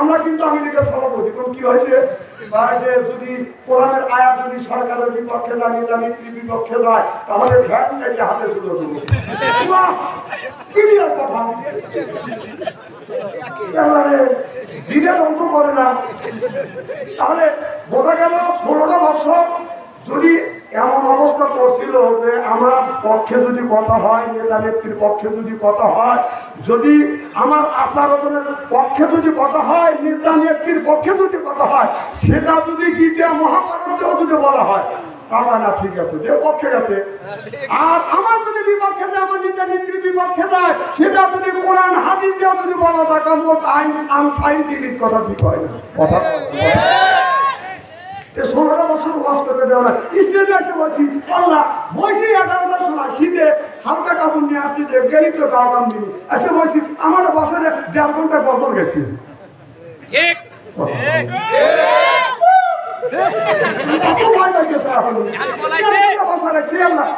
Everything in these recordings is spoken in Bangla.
আমরা কিন্তু আমেরিকার সভাপতি। কোন কি হয়েছে? যে যদি কোরআনের আয়াত যদি সরকারের বিপক্ষে যায় নিজামিত্রীর বিপক্ষে যায়, তাহলে ভ্যান থেকে হাতে তুলে দেবো। বাহ! কথা? দিনে বন্ধ করে না। তাহলে বোঝা গেল ষোলোটা বছর যদি এমন অবস্থা করছিল যে আমার পক্ষে যদি কথা হয়, নেতা নেত্রীর পক্ষে যদি কথা হয়, যদি আমার আচারণের পক্ষে যদি কথা হয়, নেতা নেত্রীর পক্ষে যদি কথা হয়, সেটা যদি গীতা মহাভারতেও যদি বলা হয়, তাহলে না, ঠিক আছে, যে পক্ষে গেছে। আর আমার যদি বিপক্ষে যায়, আমার নেতা নেত্রীর বিপক্ষে যায়, সেটা যদি কোরআন হাদিস দিয়ে যদি বলা যায় কারণ আইন আনসাইন্টিফিক কথা ঠিক হয় না। কথা ষোলোটা বছর ওয়াশ করতে দেওয়া না স্টেজে এসে বলছি আল্লাহ বসে এগারোটার সময় শীতে হালকা কাপড় নিয়ে আসছি যে গেলি তো গাও কাম দিই এসে বলছি আমার বছরে দেড় ঘণ্টা বদল গেছি। ঠিক।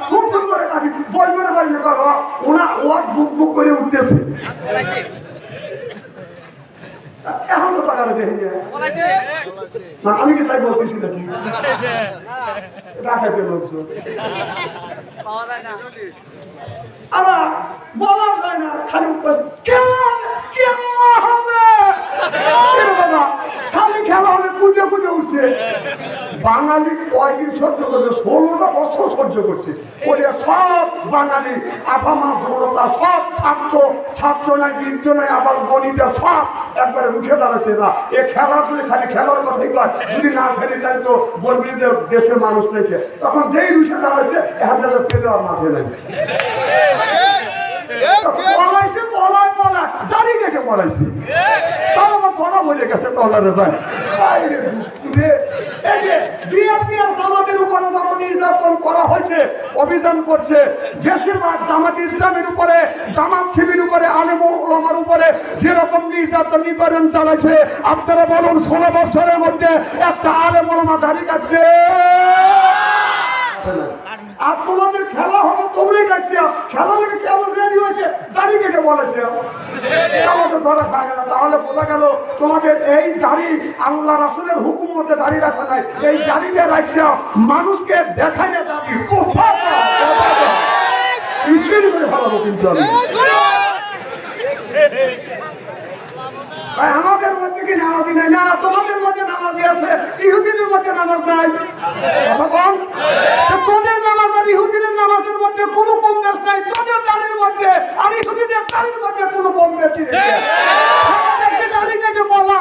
খুব সুন্দর কাটি বই করে বাড়ি করো ওনা ওয়ার বুক বুক করে উঠতেছে। এখন তো টাকা দেখি না, আমি কি তাই বলতেছি নাকি? ডাকাইতে বলছো আবার বলা যায় না খালি কেন কেন হবে? খালি হলে পুজো পুজো উঠছে বাঙালি কয়দিন সহ্য করছে ষোলোটা বছর সহ্য করছে ওরে সব বাঙালি আপা মা ষোলোটা সব ছাত্র ছাত্র নাই বৃদ্ধ নাই আবার গণিতা সব একবারে মুখে দাঁড়াচ্ছে না এ খেলা খালি খেলার কথাই কয় যদি না খেলি তাহলে তো বলবি দেশের মানুষ নেই তখন যেই রুষে দাঁড়াচ্ছে এখন ফেলে আর মাঠে নেই পলাইছে পলায় দাড়ি কেটে পলাইছে। তার আমার বলে গেছে টলারে যায় করা হয়েছে করছে উপরে উপরে উপরে নিবারণ আপনারা বলুন, ষোলো বছরের মধ্যে একটা আলেম ওলামা দাড়ি কাটছে আর তোমাদের খেলা হবে তোমরাই দেখছি। খেলা থেকে কেমন রেডি হয়েছে? দাড়ি কেটে বলেছে। আমাকে তাহলে বোঝা গেল তোমাদের এই দাড়ি আল্লাহ রাসুলের হুকুম মধ্যে দাড়ি রাখা নাই। এই দাড়িটা রাখছে মানুষকে কিন্তু আমি। আমাদের মধ্যে কি নাই? না, তোমাদের মধ্যে নামাজি আছে ইহুদিদের মধ্যে নামাজ নাই। তো তোদের নামাজ আর ইহুদিদের নামাজের মধ্যে কোনো কম বেশ নাই? তোদের দাঁড়ির মধ্যে আর ইহুদিদের দাঁড়ির মধ্যে কোনো কম বেশি বলা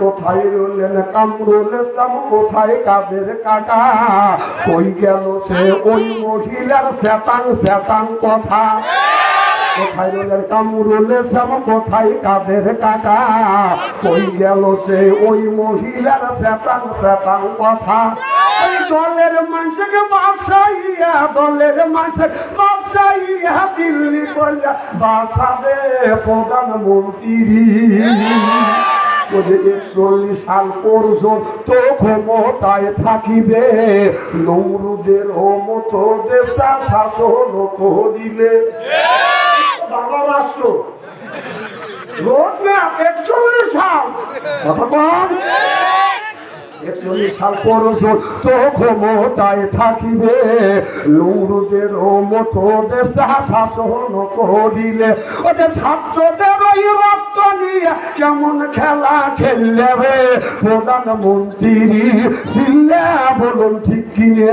কোথায় রইলেন কামরুল ইসলাম? কোথায় কাদের কাকা কই গেল সে ওই মহিলার শ্যাতাং শ্যাতাং কথা? কোথায় রইলেন কামরুল ইসলাম? কোথায় কাদের কাকা কই গেল সে ওই মহিলার শ্যাতাং শ্যাতাং কথা? দলের মানুষকে বাসাইয়া, দলের মানুষের বাসাইয়া দিল্লি করলে বাসাবে প্রধানমন্ত্রী। ওদের একচল্লিশ সাল পর্যন্ত ক্ষমতায় থাকিবে নৌরুদের মতো দেশটা শাসন করিলে। বাবা রাষ্ট্র রোড ম্যাপ, একচল্লিশ সাল। একচল্লিশ সাল পর্যন্ত ক্ষমতায় থাকিবে। লুরুদের মতো শাসন করিলে ওদের ছাত্রদের ওই রক্ত নিয়ে কেমন খেলা খেললে রে প্রধানমন্ত্রী ছিল্লে বলুন ঠিক কিনে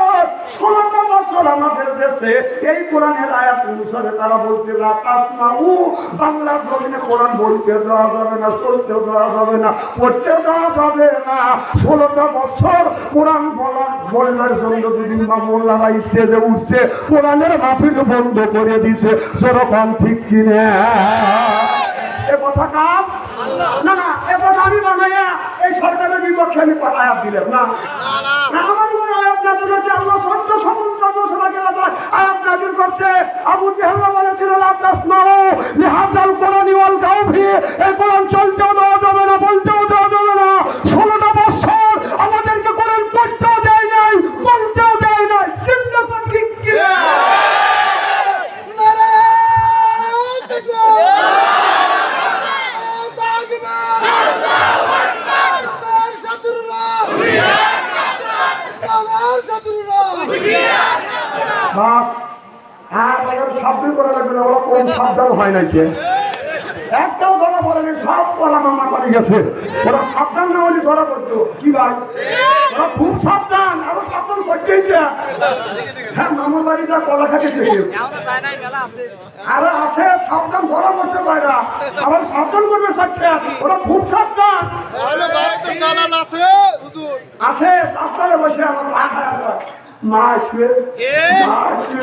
ষোলোটা বছর আমাদের দেশে এই কোরআনের আয়াত অনুসারে তারা বলছে লা তাসমাউ বাংলার জমিনে কোরআন বলতে দেওয়া যাবে না চলতে দেওয়া যাবে না পড়তে দেওয়া যাবে না। ষোলোটা বছর কোরআন বলার বলবার জন্য যদি মোল্লারা স্টেজে উঠছে কোরআনের মাহফিল বন্ধ করে দিছে সেরকম ঠিক কিনে? এ কথা কাম না না এ কথা আমি বানাইয়া এই সরকারের বিপক্ষে আমি আয়াত দিলাম না। না, আমার নাজিল হয়েছে আল্লাহ সত্য সমুদ্র সভাকে আয়াত নাজিল করছে। আবু জেহেল বলেছিল, লা তাসমাউ লিহাজাল কোরআনি ওয়াল এই কোরআন চলতেও দেওয়া যাবে না, বলতেও দেওয়া যাবে না ষোলোটা বছর আমাদেরকে কোরআন পড়তেও দেয় নাই বলতেও দেয় নাই চিন্তা কর ঠিক কিনা বাপ। হ্যাঁ তাদের সাবধান করা লাগবে না ওরা কোন সাবধান হয় নাই কে? একটাও ধরা পড়েনি সব কলা মামা পানি গেছে। ওরা সাবধান না হলে ধরা পড়তো। কি ভাই? ওরা খুব সাবধান আরও সাবধান করতেইছে হ্যাঁ মামার কলা খাটেছে এখনও যায় নাই মেলা আছে সাবধান ধরা পড়ছে বাইরা আবার সাবধান করবে চাচ্ছে ওরা খুব সাবধান। আছে রাস্তায় বসে আমরা। মা আসবে মা আসবে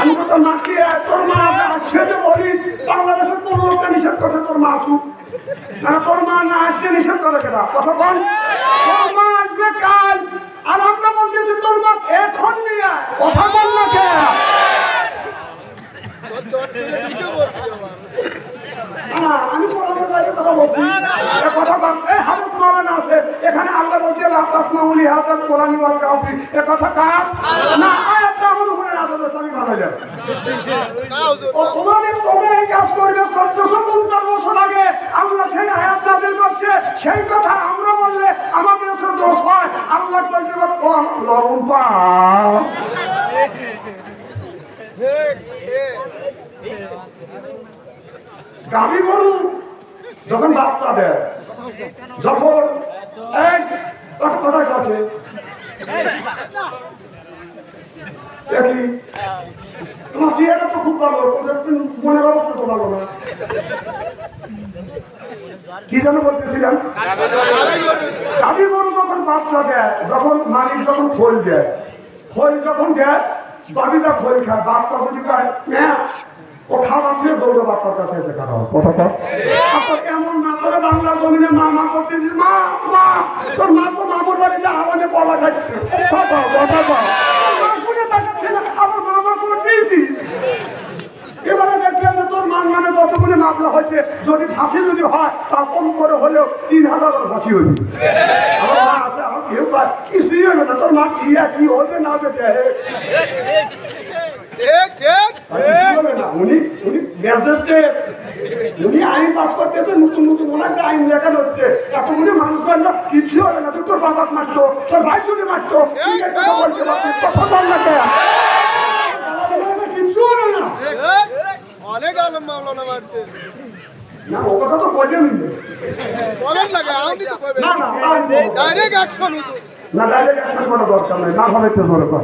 আমি তো মাকে তোর মা আসবে যে বলি বাংলাদেশের তোর নিষেধ মা আসুক? না তোর মা না আসলে নিষেধ করে কেনা? কথা বল। তোর মা আসবে কাল আর আমরা বলতেছি তোর মা এখন নিয়ে কথা বল না কে? বাইরে কথা আছে। এখানে আল্লাহ বলছে লা তাসমাউলি হাদা কোরআনি ওয়াল কাউফি। এ কথা কার? না আয়াতটা আমার উপরে হয়েছে, আমি তোমাদের তোমরা এই কাজ করবে চোদ্দশো পঞ্চাশ বছর আগে আল্লাহ সেই আয়াত নাজিল করছে সেই কথা আমরা বললে আমাদের এসে দোষ হয় আল্লাহ বলতে পারব ও আমার নরম পা গাভী গরু যখন বাচ্চা দেয় যখন এক কথা কাছে দেখি তোমার কি যেন বলতেছিলাম? গাভী গরু বাচ্চা দেয়, যখন মালিক যখন খোল দেয়, খোল যখন দেয় গাভীটা খোল খায়, বাচ্চা যদি খায় ও খাবার দিয়ে দৌড়ে কাছে এসে খাওয়া কথা কর তারপর এমন না করে বাংলা জমিনে মা মা করতেছিস? মা মা তোর মা তো মামুর বাড়িতে আওয়াজে বলা খাচ্ছে। কথা কথা কও। মা শুনে তাকাচ্ছে না, আবার মা মা করতেছিস? এবারে দেখলাম যে তোর মান মানে কতগুলি মামলা হয়েছে যদি ফাঁসি যদি হয় তা কম করে হলেও তিন হাজার ফাঁসি হইবে। আছে আমার কেউ কিছুই হবে না। তোর মা কি কি হবে না হবে দেখে। আর কিছুই হবে না। উনি উনি ম্যাজিস্ট্রেট। উনি আইন পাস করতেছে নতুন নতুন ওনার একটা আইন লেখানো হচ্ছে এতগুলি মানুষ কিছু হবে না। তুই তোর বাবা মারতো তোর ভাই যদি মারতো কথা বলতে পারতিস, কথা বল না অনেক আলম মামলা মারছে। না ও কথা তো বলে বলেন না আমি তো কইবে না না ডাইরেক্ট অ্যাকশন হতো। না ডাইরেক্ট অ্যাকশন করার দরকার নাই। না হবে তো দরকার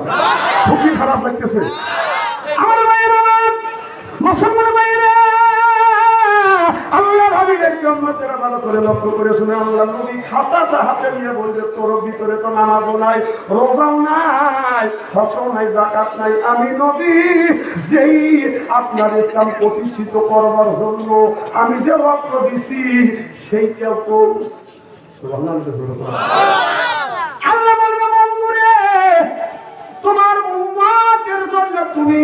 খুবই খারাপ লাগতেছে। আমার মুসলমান আল্লাহ হাবিবের জন্মতেরা ভালো করে লক্ষ্য করে শুনে আল্লাহ নবী খাতাটা হাতে নিয়ে তোর ভিতরে তো নাই ফসল নাই জাকাত নাই। আমি নবী, যেই আপনার ইসলাম প্রতিষ্ঠিত করবার জন্য আমি যে রক্ত দিছি, সেইটাও তো আল্লাহ বলবে, বন্ধুরে, তোমার উম্মাদের জন্য তুমি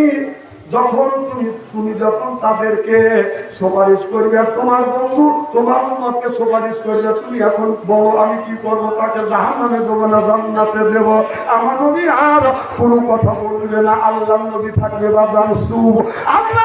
যখন তুমি তুমি যখন তাদেরকে সুপারিশ করবে, তোমার বন্ধু, তোমার উন্মতকে সুপারিশ করবে, তুমি এখন বলো, আমি কি করব? তাকে জাহান্নামে দেবো না জান্নাতে দেব? আমার নবী আর কোনো কথা বলবে না। আল্লাহ নবী থাকবে বা জানসু আল্লাহ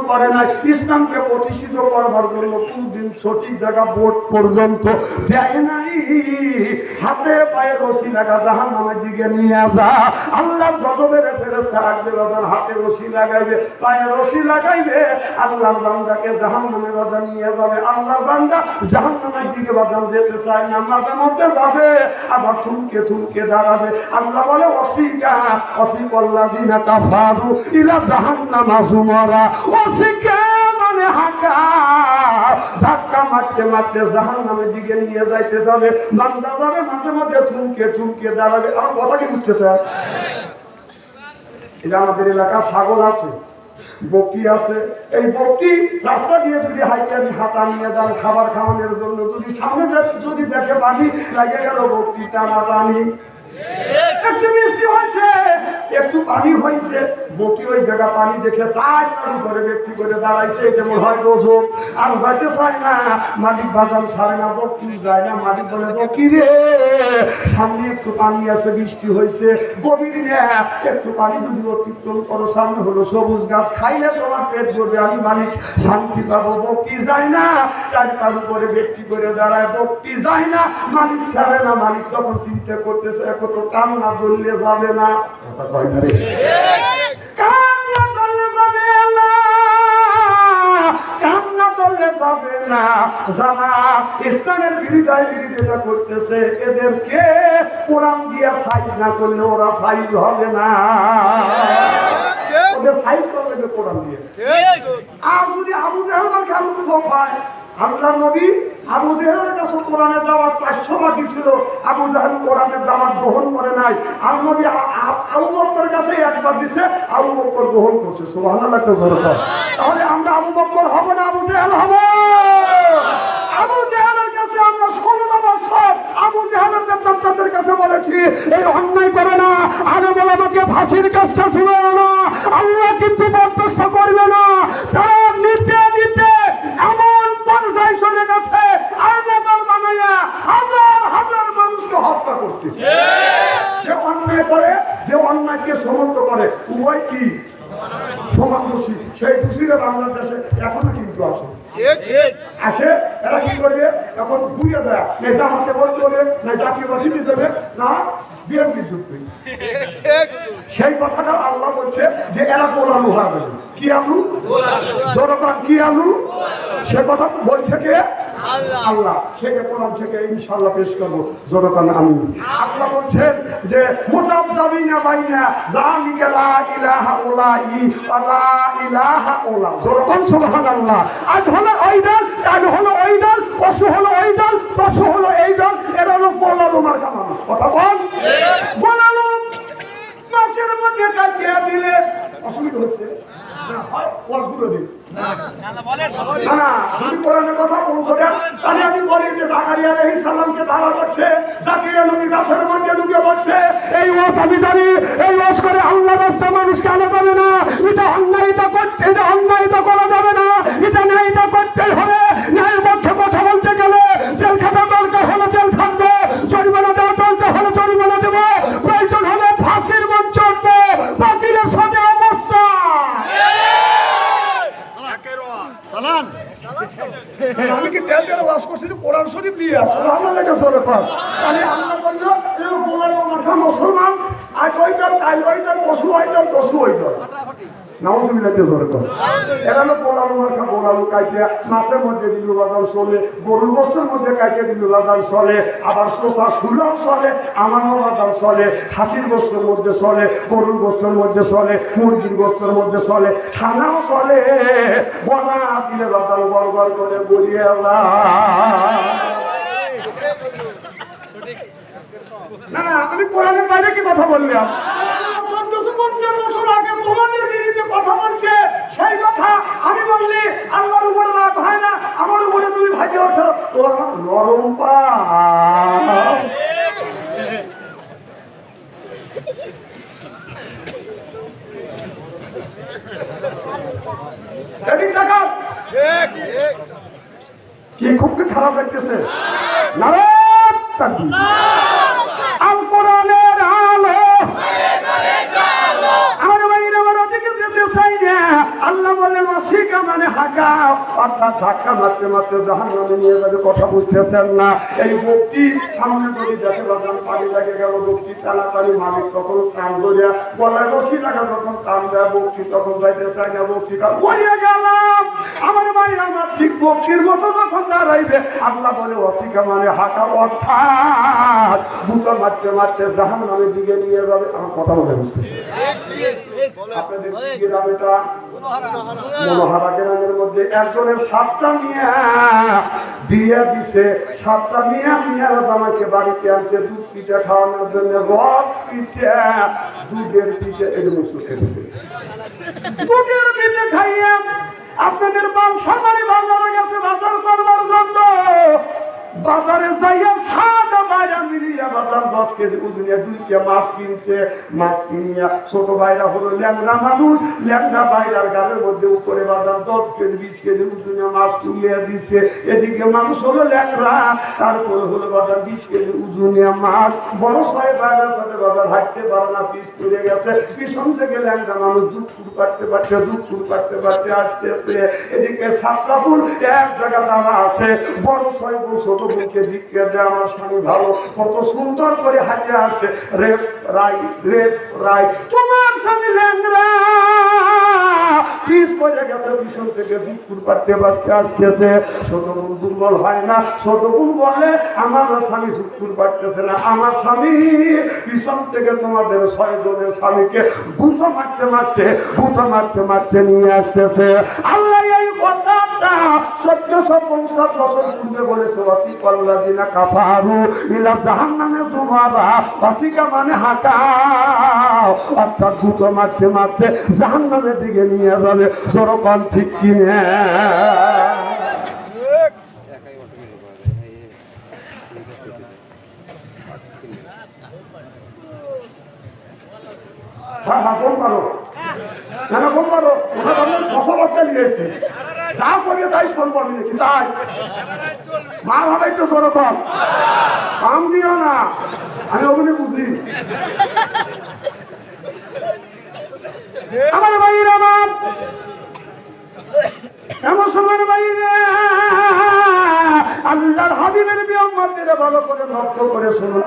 করে নাই ইসলামকে প্রতিষ্ঠিত করবার জন্য কোনদিন সঠিক জায়গা বোর্ড পর্যন্ত দেয় নাই। হাতে পায়ে রশি লাগা জাহান নামের দিকে নিয়ে যা। আল্লাহ গজবের ফেরেস্তা রাখবে বাজান হাতে রশি লাগাইবে, পায়ে রশি লাগাইবে। আল্লাহ বান্দাকে জাহান নামে বাজা নিয়ে যাবে। আল্লাহ বান্দা জাহান নামের দিকে বাজান যেতে চায় না, মাঝে মধ্যে যাবে, আবার থুমকে থুমকে দাঁড়াবে। আল্লাহ বলে, অসিকা অসিকল্লা দিনা কাফারু ইলা জাহান্নামা জুমারা অসিকা মানে হাঁকা? ধাক্কা মারতে মারতে জাহান নামের দিকে নিয়ে যাইতে যাবে বান্দা যাবে মাঝে মাঝে থুমকে থুমকে দাঁড়াবে। আমার কথা কি বুঝতেছে? এটা আমাদের এলাকা ছাগল আছে বকি আছে। এই বকি রাস্তা দিয়ে যদি হাইকে আমি হাতা নিয়ে যান, খাবার খাওয়ানোর জন্য যদি সামনে যদি দেখে পানি, লাগে গেল বকি টানা টানি। একটু পানি পানি পানি করে করে পানি আছে বৃষ্টি হয়েছে। গভীর একটু পানি যদি অতিক্রম করো, সামনে হলো সবুজ গাছ। খাইলে তোমার পেট ভরবে। আমি মালিক, শান্তি পাবো। বকি যায় না চারি পার উপরে ব্যক্তি করে দাঁড়ায়। বকি যায় না, মালিক ছাড়ে না। মালিক তখন চিন্তা করতেছে এখন তো কান্না ধরলে যাবে না। কথা কয় না রে। কান্না ধরলে যাবে না। কান্না করলে পাবে না। যারা ইসলামের বিরোধিতায় বিরোধিতা করতেছে এদেরকে কোরআন দিয়ে সাইজ না করলে ওরা সাইজ হবে না। ওদের সাইজ করবে কোরআন দিয়ে। আর যদি আবু জাহেলের খেয়াল পায় আল্লাহ নবী আবু জাহেলের কাছে কোরআনের দাওয়াত চারশো বাকি ছিল। আবু জাহেল কোরআনের দাওয়াত গ্রহণ করে নাই। আর নবী আবু বক্কর কাছে একবার দিছে, আবু বক্কর গ্রহণ করছে। সুবহানাল্লাহ তাহলে আমরা আবু বক্কর হব না আবু জাহেল হব? আবু জাহেলের কাছে আমরা ষোলোটা বছর আবু জাহেলের নেতৃত্বের কাছে বলেছি, এই অন্যায় করে না। আরে বলে আমাকে ফাঁসির কাজটা শুনে না। আল্লাহ কিন্তু বরদাস্ত করবে না তারা নিতে নিতে এমন পর্যায়ে চলে গেছে আলমেদার বানাইয়া হাজার হাজার মানুষকে হত্যা করছে যে অন্যায় করে, যে অন্যায়কে সমর্থ করে, উভয় কি? সমান দোষী। সেই দোষীরা বাংলাদেশে এখনও কিন্তু আছে। আসে এরা কি করবে? এখন ঘুরে দেয়। নেতা আমাকে বন্ধ করবে, না দিতে দেবে না বিএনপি ঢুকবে। সেই কথাটা আল্লাহ বলছে যে এরা পোলালু হবে কি আলু? জনগণ কি আলু? সে কথা বলছে কে? আল্লাহ। সেকে কোরআন থেকে ইনশাল্লাহ পেশ করব। আমি। আল্লাহ বলছেন যে না জালিকা লা সুবহানাল্লাহ। আজ হলো হলো পশু পশু হলো এরা হলো কথা বল। মাছের মধ্যে কাটিয়ে দিলে অসুবিধা হচ্ছে আমি বলি যে জাকারিয়া করছে, নবী গাছের মধ্যে ঢুকে পড়ছে। এই আমি জানি, এই ওয়াজ করে আল্লাহ রাস্তা মানুষকে আনা যাবে না। এটা অন্যায়, করতে- এটা অন্যায়, করা যাবে না। এটা ন্যায়, এটা করতেই হবে। ন্যায়ের পক্ষে কথা বলতে গেলে জেল খাটা দরকার হলে জেল খাটবো। জরিমানা দেওয়ার দরকার হলে জরিমানা দেবো। উঠবো। সাথে অবস্থা। আমি কি তেল তেল ওয়াশ করছি? কোরআন শরীফ নিয়ে আসছি আল্লাহ লেগে ধরে পাস। আমি আল্লাহ বলল এই গোলাম মাথা মুসলমান। আজ ওইটার কাল ওইটার পশু ওইটার দশু পশু ধরে এরা মাছের মধ্যে বাদাল চলে গরুর গোস্তের মধ্যে চলে আবার শোষা সুলভ চলে চলে হাসির মধ্যে চলে গরুর মধ্যে চলে মুরগির গোস্তের মধ্যে চলে ছানাও চলে। বনা দিলে গড় গড় করে বলিয়ে না না আমি কোরআনের বাইরে কি কথা বললাম চোদ্দশো পঞ্চাশ বছর আগে তোমাদের বিরুদ্ধে কথা বলছে সেই কথা আমি বললি আল্লাহর উপর রাগ হয় না আমার উপরে তুমি ভাজে ওঠো পা কি খুব খারাপ লাগতেছে। নারায়ণ তাকবীর। আল কোরআনের আলো আমার বাইরে আমার ওদিকে যেতে চাই না আল্লাহ বলে মাসিকা মানে হাঁকা অর্থাৎ ধাক্কা মারতে মারতে জাহান নামে নিয়ে যাবে কথা বুঝতেছেন না। এই বক্তি সামনে করে দেখে বাজান পানি লাগে গেল বক্তি তাড়াতাড়ি মালিক তখন কান ধরিয়া গলায় রশি লাগা তখন কান দেয় বক্তি তখন যাইতে চায় না বক্তি কান গেলাম আমার ভাই আমার ঠিক বক্তির মতো যখন দাঁড়াইবে আল্লাহ বলে অসিকা মানে হাঁকা অর্থাৎ বুতো মারতে মারতে জাহান নামের দিকে নিয়ে যাবে। আমার কথা বলে বুঝতে আপনাদের কি গ্রাম এটা মধ্যে একজনের সাতটা মিয়া বিয়ে দিছে সাতটা মিয়া মিয়ার আমাকে বাড়িতে আনছে, দুধ পিঠা খাওয়ানোর জন্য রস পিঠে, দুধের পিঠে এগুলো চোখে দুধের পিঠে খাইয়া আপনাদের বালসা বাড়ি বাজারে গেছে বাজার করবার জন্য বাজারে যাইয়া সাদা বাইরা মিলিয়া বাজার দশ কেজি ওজনে দুইটা মাছ কিনছে। মাছ কিনিয়া ছোট বাইরা হলো ল্যাংড়া মানুষ। ল্যাংড়া বাইরার গালের মধ্যে উপরে বাজার দশ কেজি, বিশ কেজি ওজনে মাছ তুলিয়া দিচ্ছে এদিকে মানুষ হলো ল্যাংড়া, তারপরে হলো বাজার বিশ কেজি ওজনে মাছ। বড় ছয় বাইরের সাথে বাজার হাঁটতে পারে না পিস পড়ে গেছে। পিছন থেকে ল্যাংড়া মানুষ দুধ ফুট কাটতে পারছে দুধ ফুট কাটতে পারতে আসতে আসতে এদিকে সাতটা ফুল এক জায়গা দাঁড়া আছে। বড় ছয় ফুল ফুলকে দিকে দেয় আমার স্বামী ভালো? কত সুন্দর করে হাঁটে আসছে রেপ, রাই রেপ, রাই। তোমার স্বামী দুর্বল হয় না। স্বামী না। আমার স্বামী পিছন থেকে স্বামীকে মারতে মারতে মারতে মারতে নিয়ে আল্লাহ মানে হাঁটা অর্থাৎ গুঁতো মারতে মারতে দিকে নিয়ে যাবে সরকম ঠিক কিনে? হ্যাঁ হ্যাঁ কেন ফোন করো? ওখানে ফসল নিয়েছে। যা করিয়ে তাই শুনব আমি নাকি, তাই? মা ভাবে একটু করো কম দিও না। আমি ওগুলি বুঝি। আমার ভাইয়ের আমার সময় আল্লাহর হাবিবের বিয়ম মন্দিরে ভালো করে ভক্ত করে শুনুন।